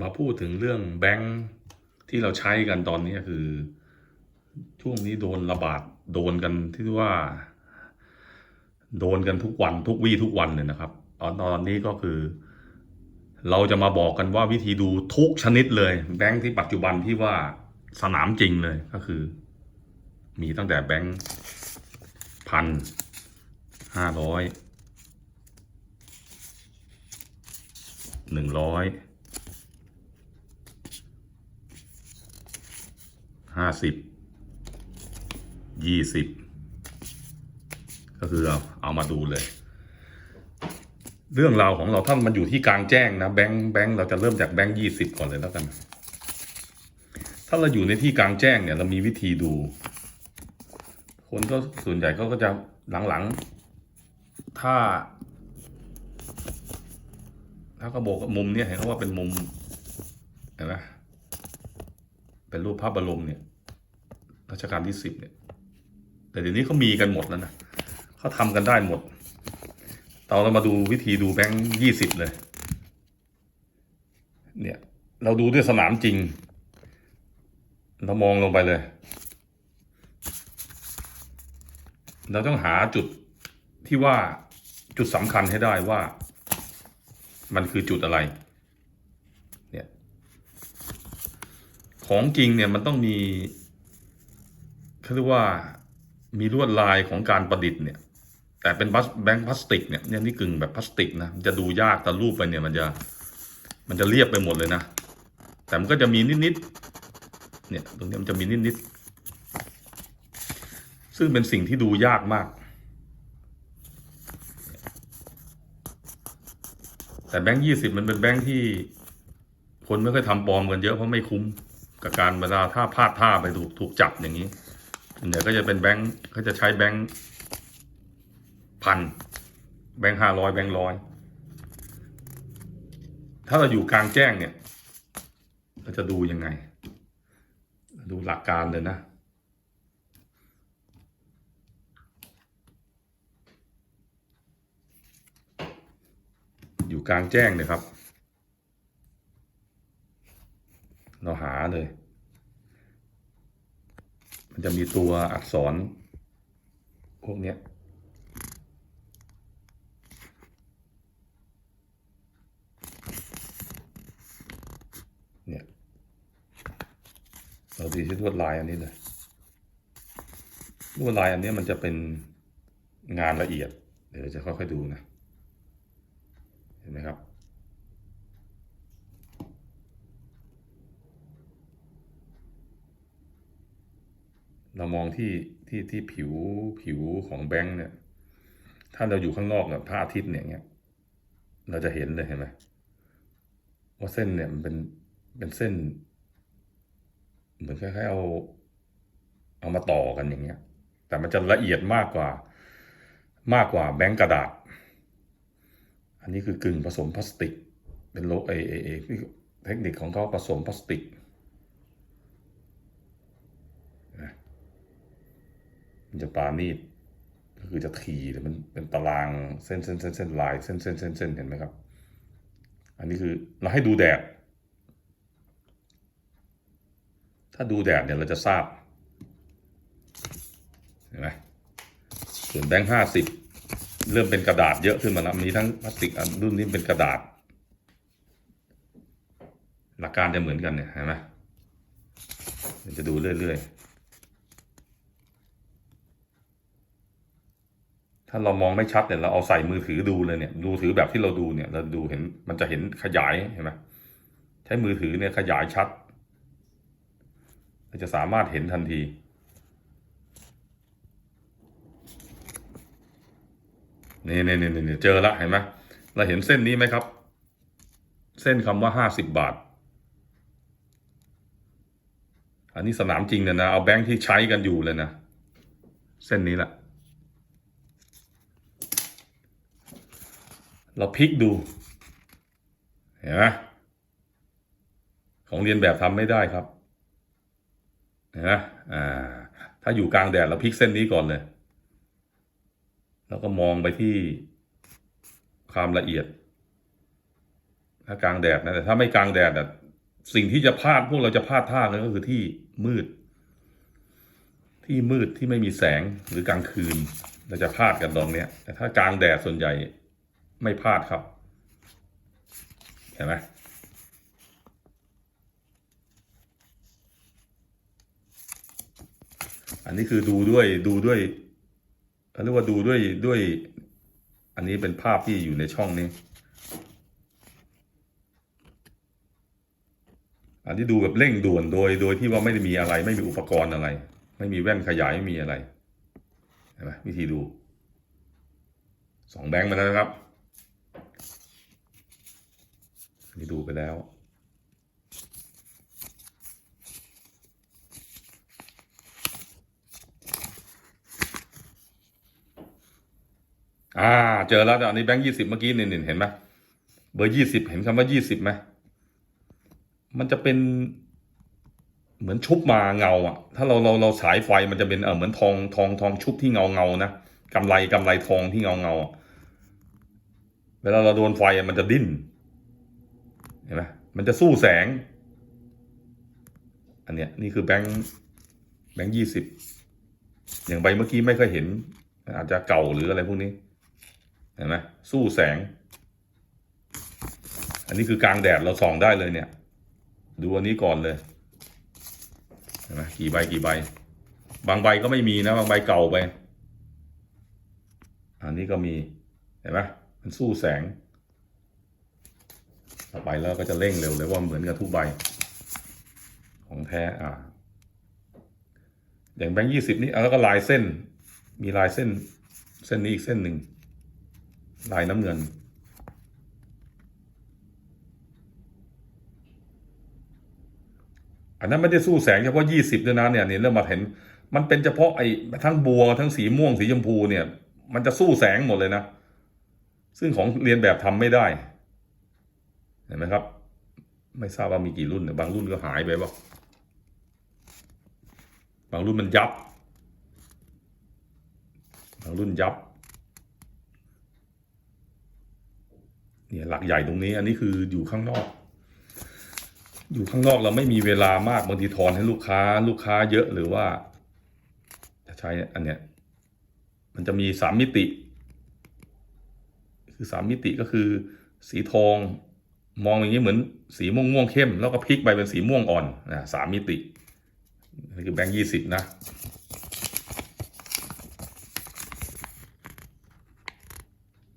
มาพูดถึงเรื่องแบงค์ที่เราใช้กันตอนนี้คือ ช่วงนี้โดนระบาดโดนกันที่ว่า โดนกันทุกวันทุกวี่ทุกวันเลยนะครับตอนนี้ก็คือ เราจะมาบอกกันว่าวิธีดูทุกชนิดเลย แบงค์ที่ปัจจุบันที่ว่าสนามจริงเลยก็คือ มีตั้งแต่แบงค์พันห้าร้อยหนึ่งร้อย ห้าสิบยี่สิบก็คือเอาเอามาดูเลย เรื่องราวของเราถ้ามันอยู่ที่กลางแจ้งนะแบงค์แบงค์เราจะเริ่มจากแบงค์ยี่สิบก่อนเลยแล้วกัน ถ้าเราอยู่ในที่กลางแจ้งเนี่ยเรามีวิธีดู คนก็ส่วนใหญ่เขาก็จะหลังๆ ถ้า ถ้าก็บอกมุมเนี่ยเห็นเขาว่าเป็นมุมเห็นไหมเป็นรูปพระบรมเนี่ย รัชกาลที่สิบเนี่ย แต่เดี๋ยวนี้เขามีกันหมดแล้วนะเขาทำกันได้หมดเราเรามาดูวิธีดูแบงค์ยี่สิบเลย เนี่ย เราดูด้วยสนามจริง เรามองลงไปเลย เราต้องหาจุดที่ว่าจุดสำคัญให้ได้ว่า มันคือจุดอะไร เนี่ย ของจริงเนี่ยมันต้องมี เขาเรียกว่ามีลวดลายของการประดิษฐ์เนี่ย แต่เป็นพลาสแบงค์พลาสติกเนี่ยเนี่ยนี่กึ่งแบบพลาสติกนะจะดูยากแต่รูปไปเนี่ยมันจะมันจะเรียบไปหมดเลยนะ แต่มันก็จะมีนิดๆเนี่ยตรงนี้มันจะมีนิดๆซึ่งเป็นสิ่งที่ดูยากมาก แต่แบงค์ยี่สิบมันเป็นแบงค์ที่คนไม่ค่อยทำปลอมกันเยอะเพราะไม่คุ้มกับการเวลาถ้าพลาดท่าไปถูกถูกจับอย่างนี้ ส่วนใหญ่ก็จะเป็นแบงค์เขาจะใช้แบงค์พันแบงค์ห้าร้อยแบงค์ร้อยถ้าเราอยู่กลางแจ้งเนี่ย เราจะดูยังไง ดูหลักการเลยนะ อยู่กลางแจ้งเลยครับ เราหาเลย มันจะมีตัวอักษร พวกเนี้ยเนี่ยเราดูที่ลวดลายอันนี้เลยลวดลายอันนี้มันจะเป็นงานละเอียด เดี๋ยวจะค่อยๆดูนะ เห็นไหมครับ เรามองที่ที่ที่ผิวผิวของแบงค์เนี่ย ถ้าเราอยู่ข้างนอกกับพระอาทิตย์เนี่ยเงี้ย เราจะเห็นเลยเห็นไหมว่าเส้นเนี่ยมันเป็นเป็นเส้น เหมือนคล้ายๆเอาเอามาต่อกันอย่างเงี้ย แต่มันจะละเอียดมากกว่า มากกว่าแบงค์กระดาษ อันนี้คือกึ่งผสมพลาสติก เป็นโลเอเอเอเทคนิคของเขาผสมพลาสติกนะ มันจะปราณีตก็คือจะทีแต่มันเป็นตารางเส้นเส้นเส้นเส้นลายเส้นเส้นเส้นเส้นเห็นไหมครับ อันนี้คือเราให้ดูแดด ถ้าดูแดดเนี่ยเราจะทราบเห็นไหมส่วนแบงค์ห้าสิบเริ่มเป็นกระดาษเยอะขึ้นมาแล้วมีทั้งพลาสติกอันรุ่นนี้เป็นกระดาษ หลักการจะเหมือนกันเนี่ยเห็นไหมจะดูเรื่อยๆาเรามองไม่ชัดเนี่ยเราเอาใส่มือถือดูเลยเนี่ยดูถือแบบที่เราดูเนี่ยเราดูเห็นมันจะเห็นขยายเห็นไหมใช้มือถือเนี่ยขยายชัดเราจะสามารถเห็นทันทีนี่นี่นี่นี่เจอละเห็นไหมเราเห็นเส้นนี้ไหมครับ เส้นคำว่าห้าสิบบาท อันนี้สนามจริงเลยนะเอาแบงค์ที่ใช้กันอยู่เลยนะ เส้นนี้แหละ เราพลิกดู เห็นไหมของเรียนแบบทำไม่ได้ครับ เห็นไหมอ่า ถ้าอยู่กลางแดดเราพลิกเส้นนี้ก่อนเลย แล้วก็มองไปที่ความละเอียด ถ้ากลางแดดนะแต่ถ้าไม่กลางแดดอะสิ่งที่จะพลาดพวกเราจะพลาดท่าเลยก็คือที่มืด ที่มืดที่ไม่มีแสงหรือกลางคืน เราจะพลาดกันตรงเนี้ยแต่ถ้ากลางแดดส่วนใหญ่ ไม่พลาดครับ เห็นไหมอันนี้คือดูด้วยดูด้วยเขาเรียกว่าดูด้วยด้วย อันนี้เป็นภาพที่อยู่ในช่องนี้ อันที่ดูแบบเร่งด่วนโดยโดยที่ว่าไม่ได้มีอะไร ไม่มีอุปกรณ์อะไร ไม่มีแว่นขยายไม่มีอะไรเห็นไหมวิธีดูสองแบงค์มาแล้วนะครับอั นนี้ดูไปแล้ว อ่า เจอแล้วอันนี้แบงค์ยี่สิบเมื่อกี้นี่เห็นไหมเบอร์ยี่สิบเห็นคำว่ายี่สิบไหมมันจะเป็นเหมือนชุบมาเงาอะ ถ้าเราเราเราฉายไฟมันจะเป็นเออเหมือนทองทองทองชุบที่เงาเงานะกำไรกำไรทองที่เงาเงาเวลาเราโดนไฟมันจะดิ้น เห็นไหมมันจะสู้แสง อันเนี้ยนี่คือแบงค์แบงค์ยี่สิบอย่างใบเมื่อกี้ไม่เคยเห็น อาจจะเก่าหรืออะไรพวกนี้ เห็นไหมสู้แสง อันนี้คือกลางแดดเราส่องได้เลยเนี่ย ดูอันนี้ก่อนเลยเห็นไหมกี่ใบกี่ใบ บางใบก็ไม่มีนะ บางใบเก่าไป อันนี้ก็มี เห็นไหมมันสู้แสง ไปแล้วก็จะเร่งเร็วเลยว่าเหมือนกับทุกใบ ของแท้อ่า อย่างแบงค์ยี่สิบนี่แล้วก็ลายเส้น มีลายเส้น เส้นนี้อีกเส้นหนึ่ง ลายน้ำเงิน อันนั้นไม่ได้สู้แสงเฉพาะยี่สิบด้วยนะเนี่ยเนี่ยเริ่มมาเห็น มันเป็นเฉพาะไอ้ทั้งบัวทั้งสีม่วงสีชมพูเนี่ย มันจะสู้แสงหมดเลยนะ ซึ่งของเรียนแบบทำไม่ได้ เห็นไหมครับ ไม่ทราบว่ามีกี่รุ่นบางรุ่นก็หายไปบ้างบางรุ่นมันยับ บางรุ่นยับเนี่ยหลักใหญ่ตรงนี้ อันนี้คืออยู่ข้างนอก อยู่ข้างนอกเราไม่มีเวลามากบางทีทอนให้ลูกค้า ลูกค้าเยอะหรือว่าจะใช้อันเนี้ยมันจะมีสามมิติ คือสามมิติก็คือสีทอง มองอย่างนี้เหมือนสีม่วงม่วงเข้ม แล้วก็พลิกไปเป็นสีม่วงอ่อนนะสามมิตินี่คือแบงค์ยี่สิบนะ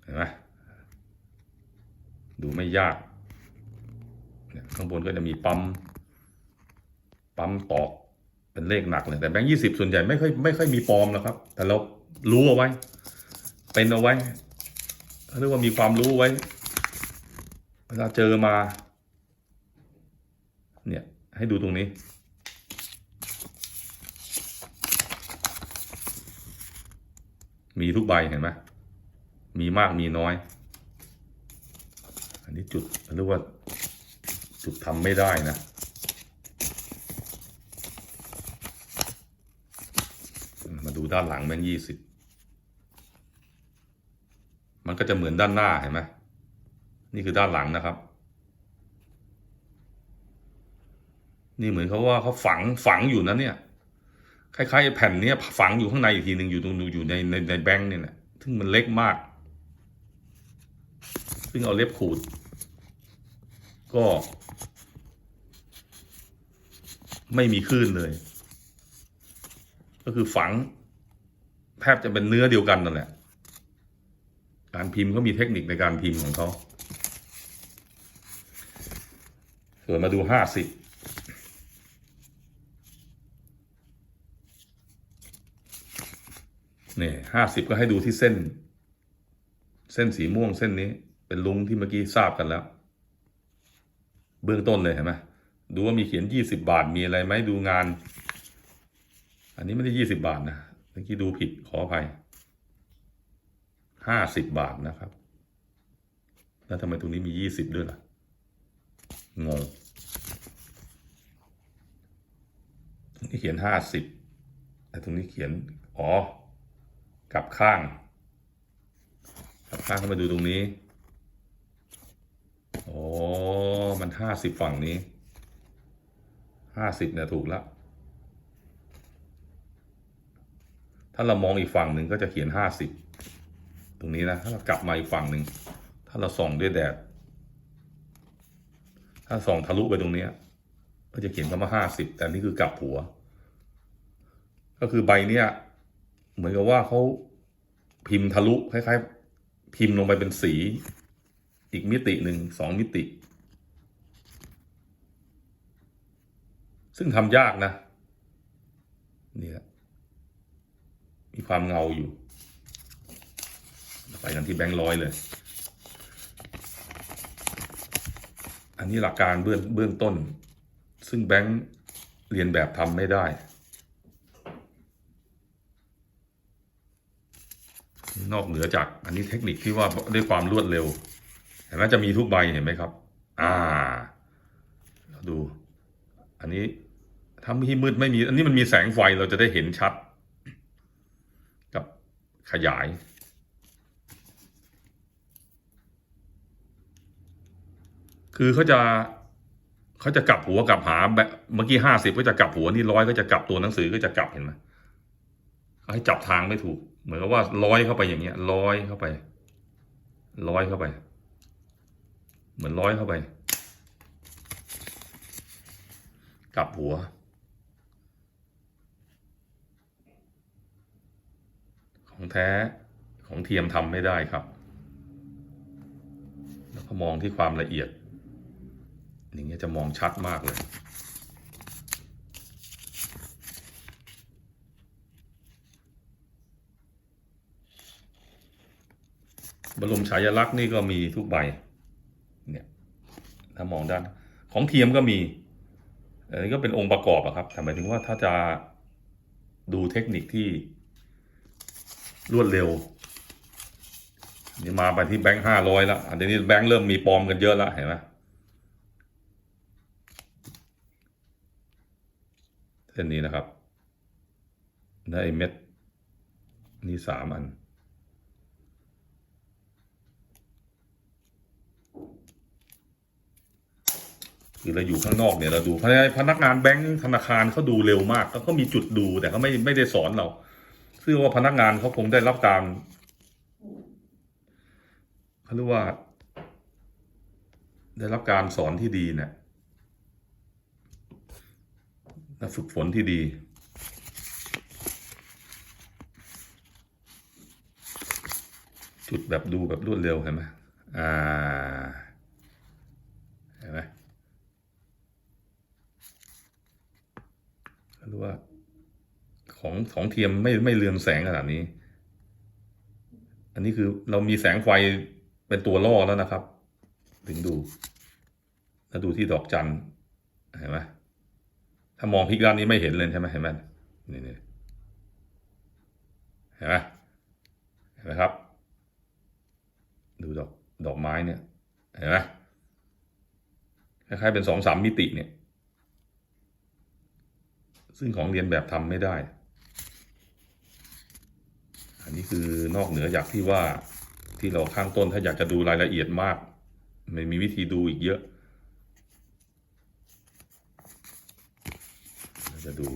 เห็นไหมดูไม่ยากเนี่ยข้างบนก็จะมีปั๊ม ปั๊มตอกเป็นเลขหนักเลย แต่แบงค์ยี่สิบส่วนใหญ่ไม่ค่อยไม่ค่อยมีปลอมนะครับ แต่เรารู้เอาไว้ เป็นเอาไว้เรียกว่ามีความรู้ไว้ เวลาเจอมา เนี่ย ให้ดูตรงนี้ มีทุกใบเห็นไหมมีมากมีน้อย อันนี้จุดเรียกว่าจุดทำไม่ได้นะมาดูด้านหลังแบงค์ยี่สิบ มันก็จะเหมือนด้านหน้าเห็นไหม นี่คือด้านหลังนะครับ นี่เหมือนเขาว่าเขาฝังฝังอยู่นะเนี่ยคล้ายๆแผ่นเนี้ยฝังอยู่ข้างในอีกทีหนึ่งอยู่ตรงอยู่ในในในแบงค์เนี่ยนะซึ่งมันเล็กมาก ซึ่งเอาเล็บขูด ก็ ไม่มีคลื่นเลย ก็คือฝัง แทบจะเป็นเนื้อเดียวกันนั่นแหละ การพิมพ์เขามีเทคนิคในการพิมพ์ของเขา ส่วนมาดูห้าสิบเนี่ยห้าสิบก็ให้ดูที่เส้น เส้นสีม่วงเส้นนี้ เป็นลุงที่เมื่อกี้ทราบกันแล้ว เบื้องต้นเลยเห็นไหมดูว่ามีเขียนยี่สิบาทมีอะไรไหมดูงาน อันนี้ไม่ได้ยี่สิบาทนะเมื่อกี้ดูผิดขออภัยห้าสิบบาทนะครับ แล้วทำไมตรงนี้มียี่สิบด้วยล่ะงง ตรงนี้เขียนห้าสิบแต่ตรงนี้เขียน อ๋อ กลับข้าง กลับข้างเข้ามาดูตรงนี้อ๋อมันห้าสิบฝั่งนี้ห้าสิบเนี่ยถูกแล้ว ถ้าเรามองอีกฝั่งหนึ่งก็จะเขียนห้าสิบตรงนี้นะ ถ้าเรากลับมาอีกฝั่งหนึ่ง ถ้าเราส่องด้วยแดด ถ้าส่องทะลุไปตรงเนี้ย ก็จะเขียนคำว่าห้าสิบแต่นี่คือกลับหัว ก็คือใบเนี้ยเหมือนกับว่าเขาพิมพ์ทะลุคล้ายๆ พิมพ์ลงไปเป็นสี อีกมิติหนึ่งสองมิติ ซึ่งทำยากนะนี่ยมีความเงาอยู่ ไปกันที่แบงค์ร้อยเลย อันนี้หลักการเบื้องเบื้องต้น ซึ่งแบงค์เรียนแบบทำไม่ได้ นอกเหนือจากอันนี้เทคนิคที่ว่าด้วยความรวดเร็ว เห็นไหมจะมีทุกใบเห็นไหมครับ อ่าเราดู อันนี้ถ้าที่มืดไม่มี อันนี้มันมีแสงไฟเราจะได้เห็นชัด กับขยายคือเขาจะ เขาจะกลับหัวกลับหาแบบเมื่อกี้ห้าสิบก็จะกลับหัวนี่ร้อยก็จะกลับตัวหนังสือก็จะกลับเห็นไหมให้จับทางไม่ถูก เหมือนกับว่าร้อยเข้าไปอย่างเงี้ยร้อยเข้าไปร้อยเข้าไป เหมือนร้อยเข้าไป กลับหัว ของแท้ของเทียมทำไม่ได้ครับ แล้วก็มองที่ความละเอียด อย่างเงี้ยจะมองชัดมากเลย บรมฉายาลักษณ์นี่ก็มีทุกใบ เนี่ย ถ้ามองด้าน ของเทียมก็มีอันนี้ก็เป็นองค์ประกอบอะครับ แต่หมายถึงว่าถ้าจะดูเทคนิคที่รวดเร็ว นี่มาไปที่แบงค์ห้าร้อยแล้วอันนี้แบงค์เริ่มมีปลอมกันเยอะแล้วเห็นไหม ส้นนี้นะครับ ได้เม็ดนี่สามอัน คือเราอยู่ข้างนอกเนี่ยเราดูพนักงานแบงค์ธนาคารเขาดูเร็วมากแล้วก็มีจุดดูแต่เขาไม่ไม่ได้สอนเราซึ่งว่าพนักงานเขาคงได้รับการเขาเรียกว่า ได้รับการสอนที่ดีเนี่ย และฝึกฝนที่ดี จุดแบบดูแบบรวดเร็วเห็นไหมอ่าเห็นไหมรือว่าของของเทียมไม่ไม่เรืองแสงขนาดนี้ อันนี้คือเรามีแสงไฟเป็นตัวล่อแล้วนะครับ ถึงดู แล้วดูที่ดอกจันเห็นไหม ถ้ามองพลิกด้านนี้ไม่เห็นเลยใช่ไหมเห็นไหมนี่นี่เห็นไหมเห็นไหมครับ ดูดอกดอกไม้เนี่ยเห็นไหมคล้ายๆเป็นสองสามมิติเนี่ย ซึ่งของเรียนแบบทำไม่ได้ อันนี้คือนอกเหนือจากที่ว่าที่เราข้างต้นถ้าอยากจะดูรายละเอียดมาก มันมีวิธีดูอีกเยอะเรา จะดู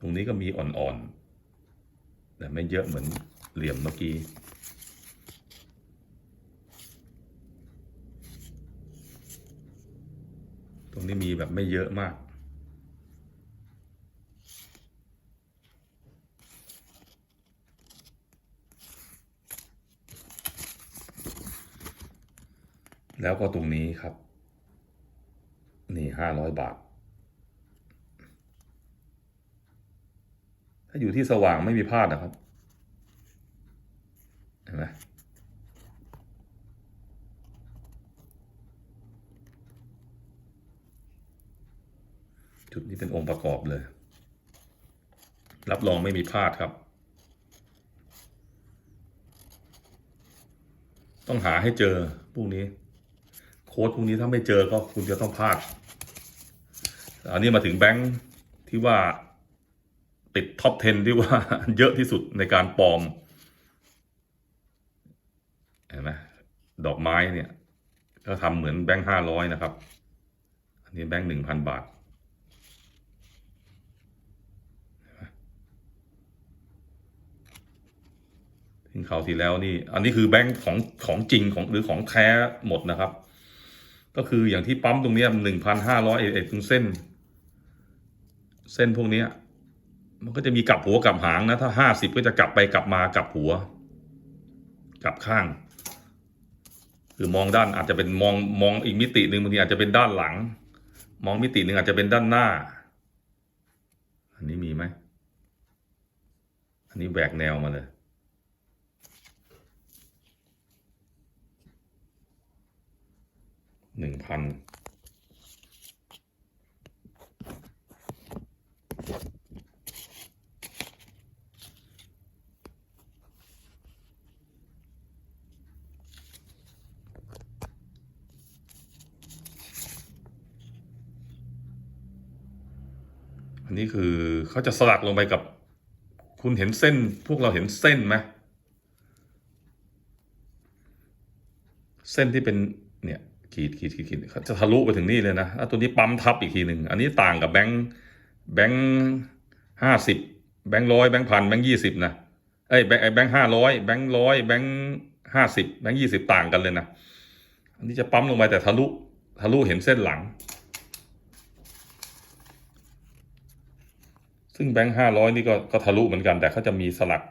ตรงนี้ก็มีอ่อนๆ แต่ไม่เยอะเหมือนเหลี่ยมเมื่อกี้ ตรงนี้มีแบบไม่เยอะมากแล้วก็ตรงนี้ครับ นี่ห้าร้อยบาท ถ้าอยู่ที่สว่างไม่มีพลาดนะครับ เห็นไหมจุดนี้เป็นองค์ประกอบเลย รับรองไม่มีพลาดครับ ต้องหาให้เจอพวกนี้ โค้ดพวกนี้ถ้าไม่เจอก็คุณจะต้องพลาด อันนี้มาถึงแบงค์ที่ว่าติดท็อป 10 ที่ว่าเยอะที่สุดในการปลอม เห็นไหมดอกไม้เนี่ย ก็ทำเหมือนแบงค์ห้าร้อยนะครับ อันนี้แบงค์หนึ่งพันบาททิ้งคราวที่แล้วนี่ อันนี้คือแบงค์ของของจริงของหรือของแท้หมดนะครับ ก็คืออย่างที่ปั๊มตรงนี้หนึ่งพันห้าร้อยเอ็ดตรงเส้น เส้นพวกนี้มันก็จะมีกลับหัวกลับหางนะ ถ้าห้าสิบก็จะกลับไปกลับมากลับหัว กลับข้าง คือมองด้านอาจจะเป็นมองมองอีกมิติหนึ่งบางทีอาจจะเป็นด้านหลัง มองมิติหนึ่งอาจจะเป็นด้านหน้า อันนี้มีไหมอันนี้แหวกแนวมาเลยหนึ่งพัน นนี้คือเขาจะสลักลงไปกับ คุณเห็นเส้น พวกเราเห็นเส้นไหมเส้นที่เป็นเนี่ยขีดขีดขีดขีดเขาจะทะลุไปถึงนี่เลยนะแล้วตัวนี้ปั๊มทับอีกทีหนึ่งอันนี้ต่างกับแบงค์แบงค์ห้าสิบแบงค์ร้อยแบงค์พันแบงค์ยี่สิบนะเอ้ยแบงค์แบงค์ห้าร้อยแบงค์ร้อยแบงค์ห้าสิบแบงค์ยี่สิบต่างกันเลยนะอันนี้จะปั๊มลงไปแต่ทะลุทะลุเห็นเส้นหลัง ซึ่งแบงค์ห้าร้อยนี่ก็ก็ทะลุเหมือนกัน แต่เขาจะมีสลัก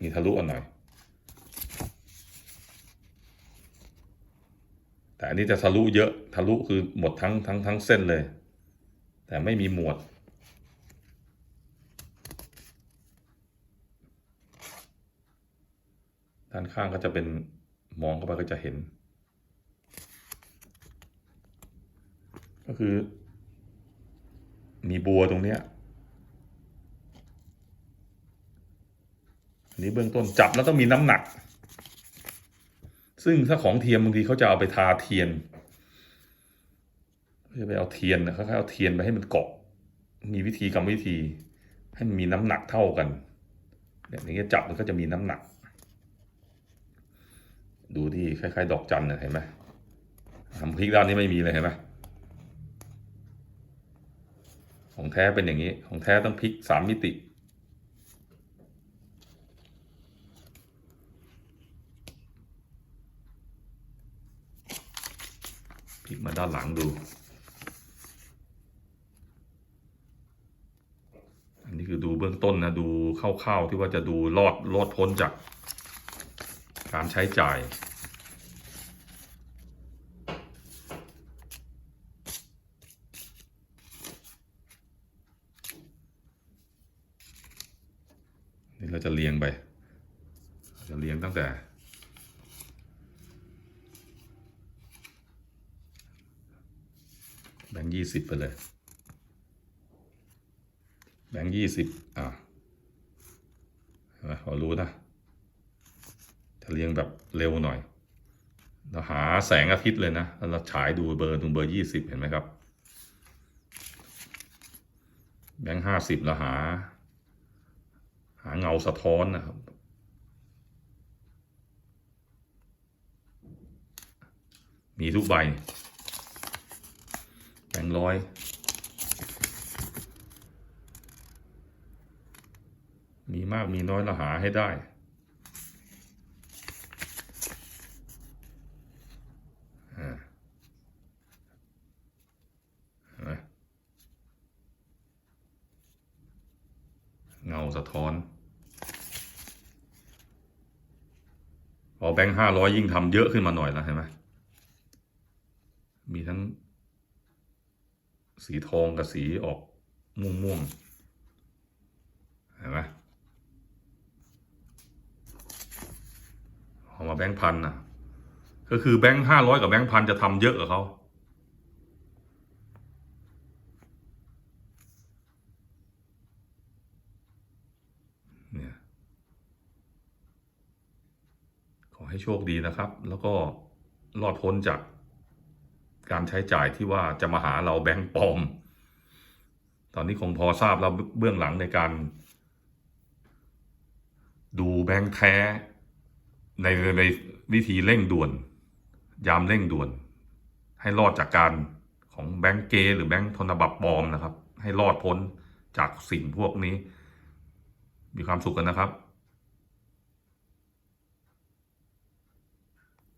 มีทะลุอันหน่อย แต่อันนี้จะทะลุเยอะทะลุคือหมดทั้งทั้งทั้งเส้นเลย แต่ไม่มีหมวดด้านข้างก็จะเป็นมองเข้าไปก็จะเห็น ก็คือ มีบัวตรงเนี้ย นี้เบื้องต้นจับแล้วต้องมีน้ำหนัก ซึ่งถ้าของเทียมบางทีเขาจะเอาไปทาเทียนเขาจะไปเอาเทียนนะเขาเอาเทียนไปให้มันเกาะ มีวิธีกรรมวิธี ให้มันมีน้ำหนักเท่ากันเนี่ยอย่างเงี้ยจับมันก็จะมีน้ำหนัก ดูที่คล้ายๆ ดอกจันนะเห็นไหมทำพลิกด้านนี้ไม่มีเลยเห็นไหมของแท้เป็นอย่างนี้ ของแท้ต้องพลิกสามมิติ พลิกมาด้านหลังดู อันนี้คือดูเบื้องต้นนะ ดูคร่าวๆที่ว่าจะดูรอดรอดพ้นจากการใช้จ่าย นี่เราจะเรียงไป จะเรียงตั้งแต่ แบงค์ยี่ สิบไปเลย แบงค์ยี่สิบอะเห็นไหมพอรู้นะจะเรียงแบบเร็วหน่อย เราหาแสงอาทิตย์เลยนะแล้วเราฉายดูเบอร์ตรงเบอร์ยี่สิบเห็นไหมครับ แบงค์ห้าสิบเราหา หาเงาสะท้อนนะครับมีทุกใบ งค์ร้อยมีมากมีน้อยเราหาให้ได้เห็นไหมเงาสะท้อน พอแบงค์ห้าร้อยยิ่งทำเยอะขึ้นมาหน่อยแล้วเห็นไหมทั้ง สีทองกับสีออกม่วงม่วงๆเห็นไหมเอามาแบงค์พันนะก็คือแบงค์ห้าร้อยกับแบงค์พันจะทำเยอะกับเขาเนี่ยขอให้โชคดีนะครับ แล้วก็รอดพ้นจาก การใช้จ่ายที่ว่าจะมาหาเราแบงค์ปลอม ตอนนี้คงพอทราบแล้วเบื้องหลังในการ ดูแบงค์แท้ในในวิธีเร่งด่วน ยามเร่งด่วน ให้รอดจากการของแบงก์เก หรือแบงก์ธนบัตรปลอมนะครับ ให้รอดพ้นจากสิ่งพวกนี้ มีความสุขกันนะครับ